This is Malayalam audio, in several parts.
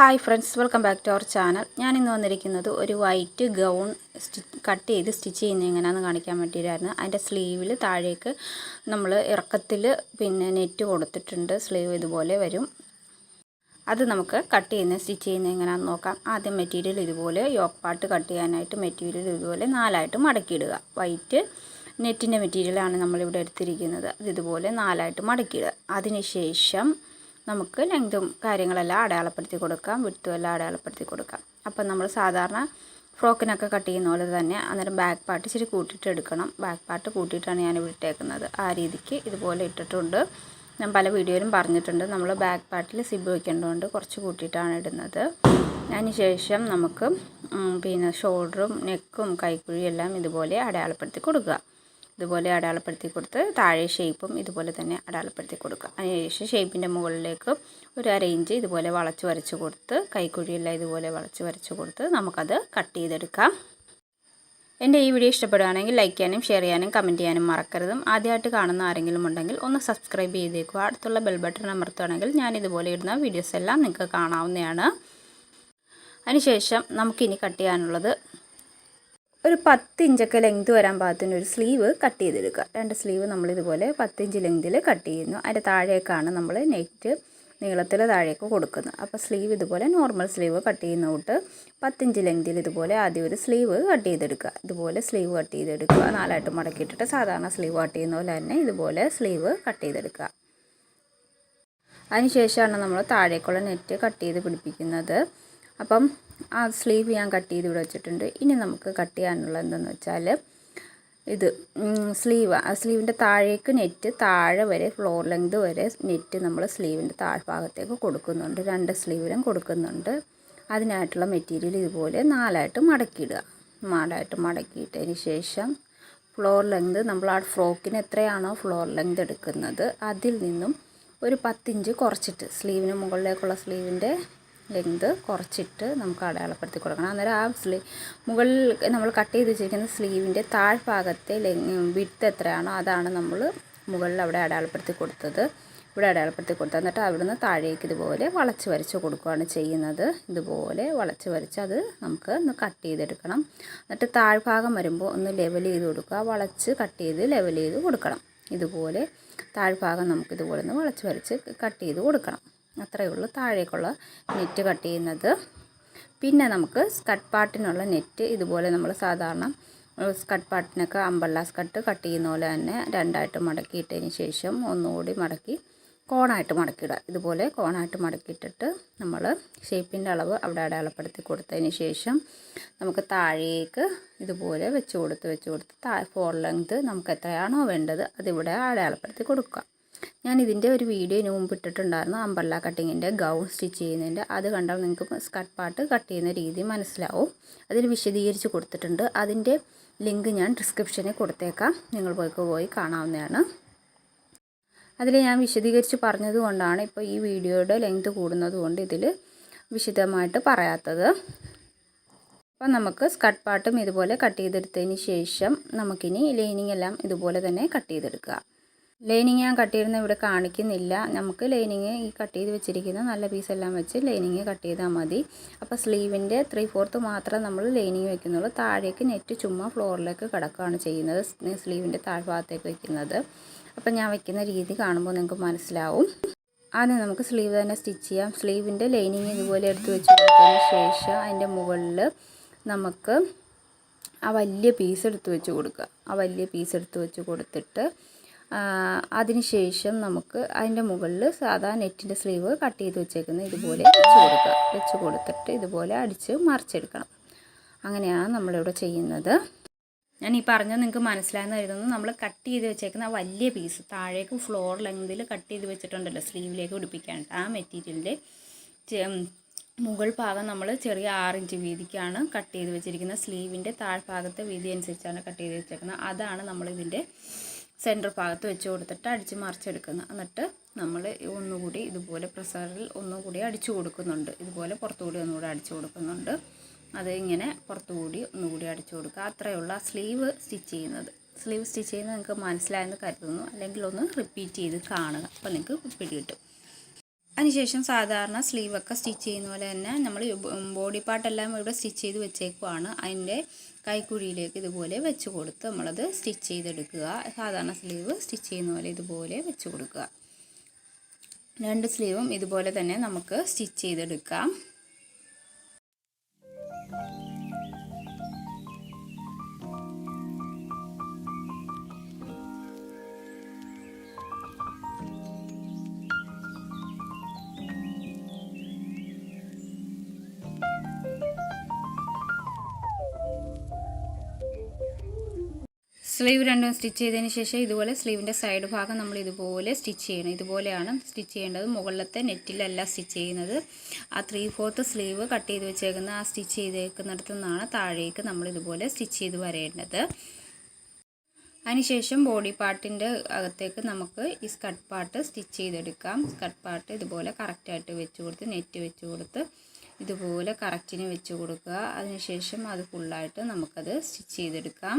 Hi friends welcome back to our channel. ഞാൻ ഇന്ന് വന്നിരിക്കുന്നത് ഒരു വൈറ്റ് ഗൗൺ കട്ട് ചെയ്ത് സ്റ്റിച്ച് ചെയ്യുന്നത് എങ്ങനെയാണെന്ന് കാണിക്കാൻ വേണ്ടിയിട്ടായിരുന്നു. അതിന്റെ സ്ലീവിൽ താഴേക്ക് നമ്മൾ ഇറക്കത്തിൽ പിന്നെ നെറ്റ് കൊടുത്തിട്ടുണ്ട്. സ്ലീവ് ഇതുപോലെ വരും. അത് നമുക്ക് കട്ട് ചെയ്യുന്ന സ്റ്റിച്ച് ചെയ്യുന്നത് എങ്ങനെയാണെന്ന് നോക്കാം. ആദ്യം മെറ്റീരിയൽ ഇതുപോലെ യോക്ക് പാർട്ട് കട്ട് ചെയ്യാനായിട്ട് മെറ്റീരിയൽ ഇതുപോലെ നാലായിട്ട് മടക്കിയിടുക. വൈറ്റ് നെറ്റിന്റെ മെറ്റീരിയലാണ് നമ്മളിവിടെ എടുത്തിരിക്കുന്നത്. അത് ഇതുപോലെ നാലായിട്ട് മടക്കിയിടുക. അതിനുശേഷം നമുക്ക് ലെങ്തും കാര്യങ്ങളെല്ലാം അടയാളപ്പെടുത്തി കൊടുക്കാം വിട്ടും എല്ലാം അടയാളപ്പെടുത്തി കൊടുക്കാം. അപ്പം നമ്മൾ സാധാരണ ഫ്രോക്കിനൊക്കെ കട്ട് ചെയ്യുന്ന പോലെ തന്നെ അന്നേരം ബാക്ക് പാർട്ട് ഇച്ചിരി കൂട്ടിയിട്ട് എടുക്കണം. ബാക്ക് പാർട്ട് കൂട്ടിയിട്ടാണ് ഞാൻ വിട്ടേക്കുന്നത് ആ രീതിക്ക് ഇതുപോലെ ഇട്ടിട്ടുണ്ട്. ഞാൻ പല വീഡിയോയിലും പറഞ്ഞിട്ടുണ്ട്. നമ്മൾ ബാക്ക് പാർട്ടിൽ സിബ് വയ്ക്കേണ്ടതുകൊണ്ട് കുറച്ച് കൂട്ടിയിട്ടാണ് ഇടുന്നത്. അതിനുശേഷം നമുക്ക് പിന്നെ ഷോൾഡറും നെക്കും കൈക്കുഴിയും എല്ലാം ഇതുപോലെ അടയാളപ്പെടുത്തി കൊടുക്കുക. ഇതുപോലെ അടയാളപ്പെടുത്തി കൊടുത്ത് താഴെ ഷേപ്പും ഇതുപോലെ തന്നെ അടയാളപ്പെടുത്തി കൊടുക്കുക. അതിനുശേഷം ഷേപ്പിന്റെ മുകളിലേക്ക് ഒരു അരയിഞ്ച് ഇതുപോലെ വളച്ച് വരച്ച് കൊടുത്ത് കൈക്കുഴിയെല്ലാം ഇതുപോലെ വളച്ച് വരച്ച് കൊടുത്ത് നമുക്കത് കട്ട് ചെയ്തെടുക്കാം. എന്റെ ഈ വീഡിയോ ഇഷ്ടപ്പെടുകയാണെങ്കിൽ ലൈക്ക് ചെയ്യാനും ഷെയർ ചെയ്യാനും കമന്റ് ചെയ്യാനും മറക്കരുതും. ആദ്യമായിട്ട് കാണുന്ന ആരെങ്കിലും ഉണ്ടെങ്കിൽ ഒന്ന് സബ്സ്ക്രൈബ് ചെയ്തേക്കുക. അടുത്തുള്ള ബെൽ ബട്ടൺ അമർത്തുകയാണെങ്കിൽ ഞാൻ ഇതുപോലെ ഇടുന്ന വീഡിയോസ് എല്ലാം നിങ്ങൾക്ക് കാണാവുന്നതാണ്. അതിനുശേഷം നമുക്കിനി കട്ട് ചെയ്യാനുള്ളത് ഒരു പത്ത് ഇഞ്ചൊക്കെ ലെങ്ത് വരാൻ പാകത്തിന് ഒരു സ്ലീവ് കട്ട് ചെയ്തെടുക്കുക. രണ്ട് സ്ലീവ് നമ്മളിതുപോലെ പത്തിഞ്ച് ലെങ്തിൽ കട്ട് ചെയ്യുന്നു. അതിന്റെ താഴേക്കാണ് നമ്മൾ നെറ്റ് നീളത്തിൽ താഴേക്ക് കൊടുക്കുന്നത്. അപ്പോൾ സ്ലീവ് ഇതുപോലെ നോർമൽ സ്ലീവ് കട്ട് ചെയ്യുന്ന തൊട്ട് പത്തിഞ്ച് ലെങ്തിൽ ഇതുപോലെ ആദ്യം ഒരു സ്ലീവ് കട്ട് ചെയ്തെടുക്കുക. ഇതുപോലെ സ്ലീവ് കട്ട് ചെയ്തെടുക്കുക. നാലായിട്ട് മടക്കിയിട്ടിട്ട് സാധാരണ സ്ലീവ് കട്ട് ചെയ്യുന്ന പോലെ തന്നെ ഇതുപോലെ സ്ലീവ് കട്ട് ചെയ്തെടുക്കുക. അതിനുശേഷമാണ് നമ്മൾ താഴേക്കുള്ള നെറ്റ് കട്ട് ചെയ്ത് പിടിപ്പിക്കുന്നത്. അപ്പം ആ സ്ലീവ് ഞാൻ കട്ട് ചെയ്ത് ഇവിടെ വെച്ചിട്ടുണ്ട്. ഇനി നമുക്ക് കട്ട് ചെയ്യാനുള്ള എന്തെന്ന് വെച്ചാൽ ഇത് സ്ലീവ്. ആ സ്ലീവിന്റെ താഴേക്ക് നെറ്റ് താഴെ വരെ ഫ്ലോർ ലെങ്ത് വരെ നെറ്റ് നമ്മൾ സ്ലീവിന്റെ താഴ്ഭാഗത്തേക്ക് കൊടുക്കുന്നുണ്ട്. രണ്ട് സ്ലീവിലും കൊടുക്കുന്നുണ്ട്. അതിനായിട്ടുള്ള മെറ്റീരിയൽ ഇതുപോലെ നാലായിട്ട് മടക്കിയിടുക. നാലായിട്ട് മടക്കിയിട്ടതിന് ശേഷം ഫ്ലോർ ലെങ്ത് നമ്മൾ ആ ഫ്രോക്കിന് എത്രയാണോ ഫ്ലോർ ലെങ്ത് എടുക്കുന്നത് അതിൽ നിന്നും ഒരു പത്തിഞ്ച് കുറച്ചിട്ട് സ്ലീവിന് മുകളിലേക്കുള്ള സ്ലീവിന്റെ ലെങ്ത് കുറച്ചിട്ട് നമുക്ക് അടയാളപ്പെടുത്തി കൊടുക്കണം. അന്നേരം ആ സ്ലീവ് മുകളിൽ നമ്മൾ കട്ട് ചെയ്ത് വെച്ചിരിക്കുന്ന സ്ലീവിന്റെ താഴ്ഭാഗത്തെ ലെങ് വിട്ത് എത്രയാണോ അതാണ് നമ്മൾ മുകളിൽ അവിടെ അടയാളപ്പെടുത്തി കൊടുത്തത്. ഇവിടെ അടയാളപ്പെടുത്തി കൊടുത്തത്. എന്നിട്ട് അവിടുന്ന് താഴേക്ക് ഇതുപോലെ വളച്ച് വരച്ച് കൊടുക്കുകയാണ് ചെയ്യുന്നത്. ഇതുപോലെ വളച്ച് വരച്ച് അത് നമുക്ക് ഒന്ന് കട്ട് ചെയ്തെടുക്കണം. എന്നിട്ട് താഴ്ഭാഗം വരുമ്പോൾ ഒന്ന് ലെവൽ ചെയ്ത് കൊടുക്കുക. വളച്ച് കട്ട് ചെയ്ത് ലെവൽ ചെയ്ത് കൊടുക്കണം. ഇതുപോലെ താഴ്ഭാഗം നമുക്കിതുപോലെ ഒന്ന് വളച്ച് വരച്ച് കട്ട് ചെയ്ത് കൊടുക്കണം. അത്രയേ ഉള്ളൂ. താഴേക്കുള്ള നെറ്റ് കട്ട് ചെയ്യുന്നത്. പിന്നെ നമുക്ക് സ്കട്ട് പാർട്ടിനുള്ള നെറ്റ് ഇതുപോലെ നമ്മൾ സാധാരണ സ്കട്ട് പാർട്ടിനൊക്കെ അമ്പല്ല സ്കട്ട് കട്ട് ചെയ്യുന്ന പോലെ തന്നെ രണ്ടായിട്ട് മടക്കിയിട്ടതിന് ശേഷം ഒന്നുകൂടി മടക്കി കോണായിട്ട് മടക്കിയിടുക. ഇതുപോലെ കോണായിട്ട് മടക്കിയിട്ടിട്ട് നമ്മൾ ഷേപ്പിന്റെ അളവ് അവിടെ അടയാളപ്പെടുത്തി കൊടുത്തതിന് ശേഷം നമുക്ക് താഴേക്ക് ഇതുപോലെ വെച്ച് കൊടുത്ത് വെച്ച് കൊടുത്ത് താഴെ ഫോർ ലെങ്ത് നമുക്ക് എത്രയാണോ വേണ്ടത് അതിവിടെ അടയാളപ്പെടുത്തി കൊടുക്കുക. ഞാൻ ഇതിന്റെ ഒരു വീഡിയോ ഇതിന് മുമ്പ് ഇട്ടിട്ടുണ്ടായിരുന്നു. അമ്പർല കട്ടിങ്ങിന്റെ ഗൗൺ സ്റ്റിച്ച് ചെയ്യുന്നതിന്റെ. അത് കണ്ടാൽ നിങ്ങൾക്ക് സ്കർട്ട് പാർട്ട് കട്ട് ചെയ്യുന്ന രീതി മനസ്സിലാവും. അതിൽ വിശദീകരിച്ച് കൊടുത്തിട്ടുണ്ട്. അതിന്റെ ലിങ്ക് ഞാൻ ഡിസ്ക്രിപ്ഷനിൽ കൊടുത്തേക്കാം. നിങ്ങൾ പോയിക്ക് പോയി കാണാവുന്നതാണ്. അതിൽ ഞാൻ വിശദീകരിച്ച് പറഞ്ഞതുകൊണ്ടാണ് ഇപ്പോൾ ഈ വീഡിയോയുടെ ലെങ്ത് കൂടുന്നതുകൊണ്ട് ഇതിൽ വിശദമായിട്ട് പറയാത്തത്. അപ്പോൾ നമുക്ക് സ്കട്ട് പാർട്ടും ഇതുപോലെ കട്ട് ചെയ്തെടുത്തതിന് ശേഷം നമുക്കിനി ലൈനിങ് എല്ലാം ഇതുപോലെ തന്നെ കട്ട് ചെയ്തെടുക്കുക. ലൈനിങ് ഞാൻ കട്ട് ചെയ്യുന്ന ഇവിടെ കാണിക്കുന്നില്ല. നമുക്ക് ലൈനിങ് ഈ കട്ട് ചെയ്ത് വെച്ചിരിക്കുന്ന നല്ല പീസെല്ലാം വെച്ച് ലൈനിങ് കട്ട് ചെയ്താൽ മതി. അപ്പോൾ സ്ലീവിന്റെ ത്രീ ഫോർത്ത് മാത്രം നമ്മൾ ലൈനിങ് വെക്കുന്നുള്ളൂ. താഴേക്ക് നെറ്റ് ചുമ്മാ ഫ്ലോറിലേക്ക് കിടക്കുകയാണ് ചെയ്യുന്നത്. സ്ലീവിന്റെ താഴ്ഭാഗത്തേക്ക് വെക്കുന്നത്. അപ്പോൾ ഞാൻ വെക്കുന്ന രീതി കാണുമ്പോൾ നിങ്ങൾക്ക് മനസ്സിലാവും. ആദ്യം നമുക്ക് സ്ലീവ് തന്നെ സ്റ്റിച്ച് ചെയ്യാം. സ്ലീവിന്റെ ലൈനിങ് ഇതുപോലെ എടുത്ത് വെച്ച് കൊടുത്തതിന് ശേഷം അതിന്റെ മുകളിൽ നമുക്ക് ആ വലിയ പീസ് എടുത്ത് വെച്ച് കൊടുക്കുക. ആ വലിയ പീസ് എടുത്ത് വെച്ച് കൊടുത്തിട്ട് അതിനുശേഷം നമുക്ക് അതിന്റെ മുകളിൽ സാധാ നെറ്റിന്റെ സ്ലീവ് കട്ട് ചെയ്ത് വെച്ചേക്കുന്നത് ഇതുപോലെ വെച്ച് കൊടുക്കുക. വെച്ച് കൊടുത്തിട്ട് ഇതുപോലെ അടിച്ച് മറിച്ചെടുക്കണം. അങ്ങനെയാണ് നമ്മളിവിടെ ചെയ്യുന്നത്. ഞാൻ ഈ പറഞ്ഞത് നിങ്ങൾക്ക് മനസ്സിലായെന്ന് കരുതുന്നു. നമ്മൾ കട്ട് ചെയ്ത് വെച്ചേക്കുന്ന ആ വലിയ പീസ് താഴേക്ക് ഫ്ലോർ ലെങ്തിൽ കട്ട് ചെയ്ത് വെച്ചിട്ടുണ്ടല്ലോ സ്ലീവിലേക്ക് പിടിപ്പിക്കാൻ ആ മെറ്റീരിയലിന്റെ മുകൾ ഭാഗം നമ്മൾ ചെറിയ ആറിഞ്ച് വീതിക്കാണ് കട്ട് ചെയ്ത് വെച്ചിരിക്കുന്നത്. സ്ലീവിന്റെ താഴ്ഭാഗത്തെ വീതി അനുസരിച്ചാണ് കട്ട് ചെയ്ത് വെച്ചേക്കുന്നത്. അതാണ് നമ്മളിതിന്റെ സെന്റർ ഭാഗത്ത് വെച്ച് കൊടുത്തിട്ട് അടിച്ച് മറിച്ചെടുക്കുന്നത് എന്നിട്ട് നമ്മൾ ഒന്നുകൂടി ഇതുപോലെ പ്രസറിൽ ഒന്നുകൂടി അടിച്ചു കൊടുക്കുന്നുണ്ട്. ഇതുപോലെ പുറത്തുകൂടി ഒന്നുകൂടി അടിച്ചു കൊടുക്കുന്നുണ്ട്. അത് ഇങ്ങനെ പുറത്തുകൂടി ഒന്നുകൂടി അടിച്ചു കൊടുക്കുക. അത്രയുള്ള സ്ലീവ് സ്റ്റിച്ച് ചെയ്യുന്നത്. സ്ലീവ് സ്റ്റിച്ച് ചെയ്യുന്നത് നിങ്ങൾക്ക് മനസ്സിലായെന്ന് കരുതുന്നു. അല്ലെങ്കിൽ ഒന്ന് റിപ്പീറ്റ് ചെയ്ത് കാണുക. അപ്പോൾ നിങ്ങൾക്ക് പിടികിട്ടും അതിനുശേഷം സാധാരണ സ്ലീവൊക്കെ സ്റ്റിച്ച് ചെയ്യുന്ന പോലെ തന്നെ നമ്മൾ ബോഡി പാർട്ടെല്ലാം ഇവിടെ സ്റ്റിച്ച് ചെയ്ത് വെച്ചേക്കുവാണ്. അതിന്റെ കൈക്കുഴിയിലേക്ക് ഇതുപോലെ വെച്ച് കൊടുത്ത് നമ്മളത് സ്റ്റിച്ച് ചെയ്തെടുക്കുക. സാധാരണ സ്ലീവ് സ്റ്റിച്ച് ചെയ്യുന്ന പോലെ ഇതുപോലെ വെച്ച് കൊടുക്കുക. രണ്ട് സ്ലീവും ഇതുപോലെ തന്നെ നമുക്ക് സ്റ്റിച്ച് ചെയ്തെടുക്കാം. സ്ലീവ് രണ്ടും സ്റ്റിച്ച് ചെയ്തതിന് ശേഷം ഇതുപോലെ സ്ലീവിന്റെ സൈഡ് ഭാഗം നമ്മൾ ഇതുപോലെ സ്റ്റിച്ച് ചെയ്യണം. ഇതുപോലെയാണ് സ്റ്റിച്ച് ചെയ്യേണ്ടത്. മുകളിലത്തെ നെറ്റിലല്ല സ്റ്റിച്ച് ചെയ്യുന്നത്. ആ ത്രീ ഫോർത്ത് സ്ലീവ് കട്ട് ചെയ്ത് വെച്ചേക്കുന്ന ആ സ്റ്റിച്ച് ചെയ്തേക്കുന്നിടത്തു നിന്നാണ് താഴേക്ക് നമ്മൾ ഇതുപോലെ സ്റ്റിച്ച് ചെയ്ത് വരേണ്ടത്. അതിനുശേഷം ബോഡി പാർട്ടിന്റെ അകത്തേക്ക് നമുക്ക് ഈ സ്കട്ട് പാർട്ട് സ്റ്റിച്ച് ചെയ്തെടുക്കാം. സ്കട്ട് പാർട്ട് ഇതുപോലെ കറക്റ്റായിട്ട് വെച്ച് കൊടുത്ത് നെറ്റ് വെച്ച് കൊടുത്ത് ഇതുപോലെ കറക്റ്റിന് വെച്ച് കൊടുക്കുക. അതിനുശേഷം അത് ഫുള്ളായിട്ട് നമുക്കത് സ്റ്റിച്ച് ചെയ്തെടുക്കാം.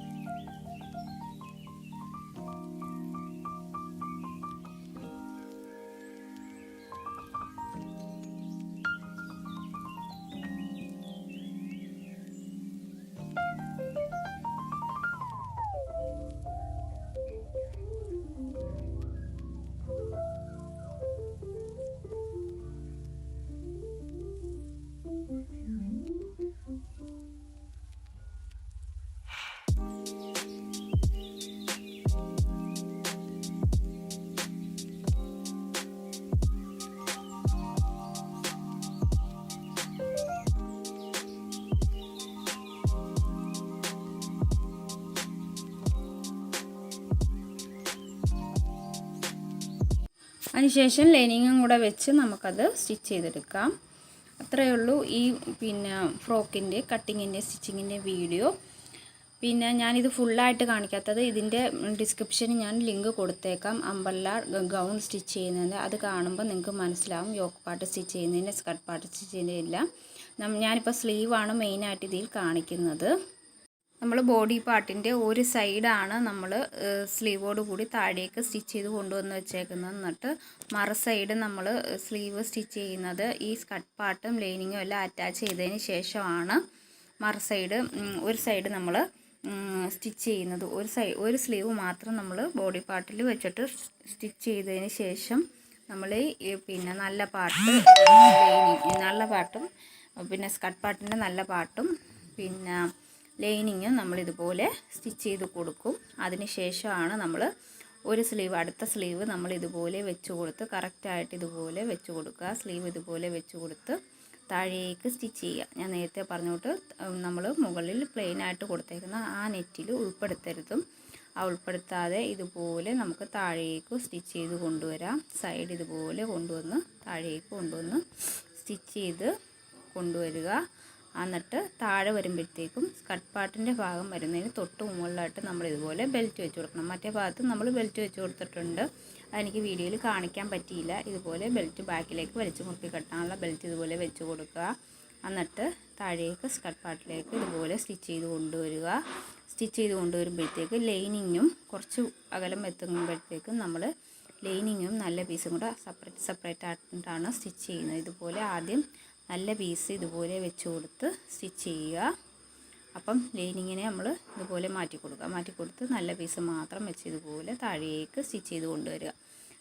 അതിനുശേഷം ലൈനിങ്ങും കൂടെ വെച്ച് നമുക്കത് സ്റ്റിച്ച് ചെയ്തെടുക്കാം. അത്രയേ ഉള്ളൂ ഈ പിന്നെ ഫ്രോക്കിന്റെ കട്ടിങ്ങിന്റെ സ്റ്റിച്ചിങ്ങിന്റെ വീഡിയോ. പിന്നെ ഞാനിത് ഫുള്ളായിട്ട് കാണിക്കാത്തത് ഇതിന്റെ ഡിസ്ക്രിപ്ഷന് ഞാൻ ലിങ്ക് കൊടുത്തേക്കാം. അമ്പല്ല ഗൗൺ സ്റ്റിച്ച് ചെയ്യുന്നതിന്റെ. അത് കാണുമ്പോൾ നിങ്ങൾക്ക് മനസ്സിലാവും യോക്ക് പാട്ട് സ്റ്റിച്ച് ചെയ്യുന്നതിന്റെ സ്കർട്ട് പാട്ട് സ്റ്റിച്ച് ചെയ്യുന്നതിന്റെ എല്ലാം. ഞാനിപ്പോൾ സ്ലീവാണ് മെയിനായിട്ട് ഇതിൽ കാണിക്കുന്നത്. നമ്മൾ ബോഡി പാർട്ടിന്റെ ഒരു സൈഡാണ് നമ്മൾ സ്ലീവോട് കൂടി താഴേക്ക് സ്റ്റിച്ച് ചെയ്ത് കൊണ്ടുവന്ന് വെച്ചേക്കുന്നത്. എന്നിട്ട് മറു സൈഡ് നമ്മൾ സ്ലീവ് സ്റ്റിച്ച് ചെയ്യുന്നത് ഈ സ്കട്ട് പാർട്ടും ലൈനിങ്ങും എല്ലാം അറ്റാച്ച് ചെയ്തതിന് ശേഷമാണ് മറു സൈഡ് ഒരു സൈഡ് നമ്മൾ സ്റ്റിച്ച് ചെയ്യുന്നത്. ഒരു സൈ ഒരു സ്ലീവ് മാത്രം നമ്മൾ ബോഡി പാർട്ടിൽ വെച്ചിട്ട് സ്റ്റിച്ച് ചെയ്തതിന് ശേഷം നമ്മൾ പിന്നെ നല്ല പാട്ട് നല്ല പാട്ടും പിന്നെ സ്കട്ട് പാട്ടിന്റെ നല്ല പാട്ടും പിന്നെ ലൈനിങ്ങും നമ്മളിതുപോലെ സ്റ്റിച്ച് ചെയ്ത് കൊടുക്കും. അതിന് ശേഷമാണ് നമ്മൾ ഒരു സ്ലീവ് അടുത്ത സ്ലീവ് നമ്മൾ ഇതുപോലെ വെച്ച് കൊടുത്ത് കറക്റ്റായിട്ട് ഇതുപോലെ വെച്ച് കൊടുക്കുക. സ്ലീവ് ഇതുപോലെ വെച്ച് കൊടുത്ത് താഴേക്ക് സ്റ്റിച്ച് ചെയ്യുക. ഞാൻ നേരത്തെ പറഞ്ഞോട്ട് നമ്മൾ മുകളിൽ പ്ലെയിൻ ആയിട്ട് കൊടുത്തേക്കുന്ന ആ നെറ്റിൽ ഉൾപ്പെടുത്തരുതും. ആ ഉൾപ്പെടുത്താതെ ഇതുപോലെ നമുക്ക് താഴേക്ക് സ്റ്റിച്ച് ചെയ്ത് കൊണ്ടുവരാം. സൈഡ് ഇതുപോലെ കൊണ്ടുവന്ന് താഴേക്ക് കൊണ്ടുവന്ന് സ്റ്റിച്ച് ചെയ്ത് കൊണ്ടുവരിക. എന്നിട്ട് താഴെ വരുമ്പോഴത്തേക്കും സ്കട്ട് പാർട്ടിന്റെ ഭാഗം വരുന്നതിന് തൊട്ട് മുകളിലായിട്ട് നമ്മൾ ഇതുപോലെ ബെൽറ്റ് വെച്ച് കൊടുക്കണം. മറ്റേ ഭാഗത്ത് നമ്മൾ ബെൽറ്റ് വെച്ച് കൊടുത്തിട്ടുണ്ട്. അതെനിക്ക് വീഡിയോയിൽ കാണിക്കാൻ പറ്റിയില്ല. ഇതുപോലെ ബെൽറ്റ് ബാക്കിലേക്ക് വലിച്ചു മുറുക്കി കെട്ടാനുള്ള ബെൽറ്റ് ഇതുപോലെ വെച്ച് കൊടുക്കുക. എന്നിട്ട് താഴേക്ക് സ്കട്ട് പാർട്ടിലേക്ക് ഇതുപോലെ സ്റ്റിച്ച് ചെയ്ത് കൊണ്ടുവരിക. സ്റ്റിച്ച് ചെയ്ത് കൊണ്ടുവരുമ്പോഴത്തേക്ക് ലൈനിങ്ങും കുറച്ച് അകലം എത്തുമ്പോഴത്തേക്കും നമ്മൾ ലൈനിങ്ങും നല്ല പീസും കൂടെ സെപ്പറേറ്റ് സെപ്പറേറ്റ് ആയിട്ടാണ് സ്റ്റിച്ച് ചെയ്യുന്നത്. ഇതുപോലെ ആദ്യം നല്ല പീസ് ഇതുപോലെ വെച്ച് കൊടുത്ത് സ്റ്റിച്ച് ചെയ്യുക. അപ്പം ലൈനിങ്ങിനെ നമ്മൾ ഇതുപോലെ മാറ്റി കൊടുക്കുക. മാറ്റി കൊടുത്ത് നല്ല പീസ് മാത്രം വെച്ച് ഇതുപോലെ താഴേക്ക് സ്റ്റിച്ച് ചെയ്ത് കൊണ്ടുവരിക.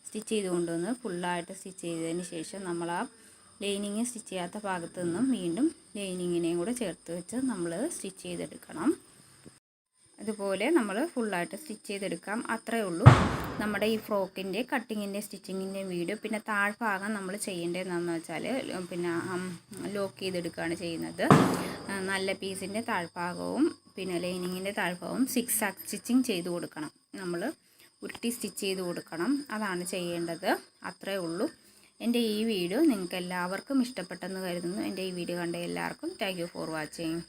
സ്റ്റിച്ച് ചെയ്ത് കൊണ്ടുവന്ന് ഫുള്ളായിട്ട് സ്റ്റിച്ച് ചെയ്തതിന് ശേഷം നമ്മൾ ആ ലൈനിങ് സ്റ്റിച്ച് ചെയ്യാത്ത ഭാഗത്ത് നിന്നും വീണ്ടും ലൈനിങ്ങിനെയും കൂടെ ചേർത്ത് വെച്ച് നമ്മൾ സ്റ്റിച്ച് ചെയ്തെടുക്കണം. അതുപോലെ നമ്മൾ ഫുള്ളായിട്ട് സ്റ്റിച്ച് ചെയ്തെടുക്കാം. അത്രയേ ഉള്ളൂ. നമ്മുടെ ഈ ഫ്രോക്കിന്റെ കട്ടിങ്ങിന്റെ സ്റ്റിച്ചിങ്ങിന്റെ വീഡിയോ പിന്നെ താഴ്ഭാഗം നമ്മൾ ചെയ്യേണ്ടതെന്ന് വെച്ചാൽ പിന്നെ ലോക്ക് ചെയ്തെടുക്കുകയാണ് ചെയ്യുന്നത്. നല്ല പീസിന്റെ താഴ്ഭാഗവും പിന്നെ ലൈനിങ്ങിന്റെ താഴ്ഭാഗവും സിക്സ് ആക്ക് സ്റ്റിച്ചിങ് ചെയ്ത് കൊടുക്കണം. നമ്മൾ ഉരുട്ടി സ്റ്റിച്ച് ചെയ്ത് കൊടുക്കണം. അതാണ് ചെയ്യേണ്ടത്. അത്രേ ഉള്ളൂ. എന്റെ ഈ വീഡിയോ നിങ്ങൾക്ക് എല്ലാവർക്കും ഇഷ്ടപ്പെട്ടെന്ന് കരുതുന്നു. എന്റെ ഈ വീഡിയോ കണ്ട എല്ലാവർക്കും താങ്ക് ഫോർ വാച്ചിങ്.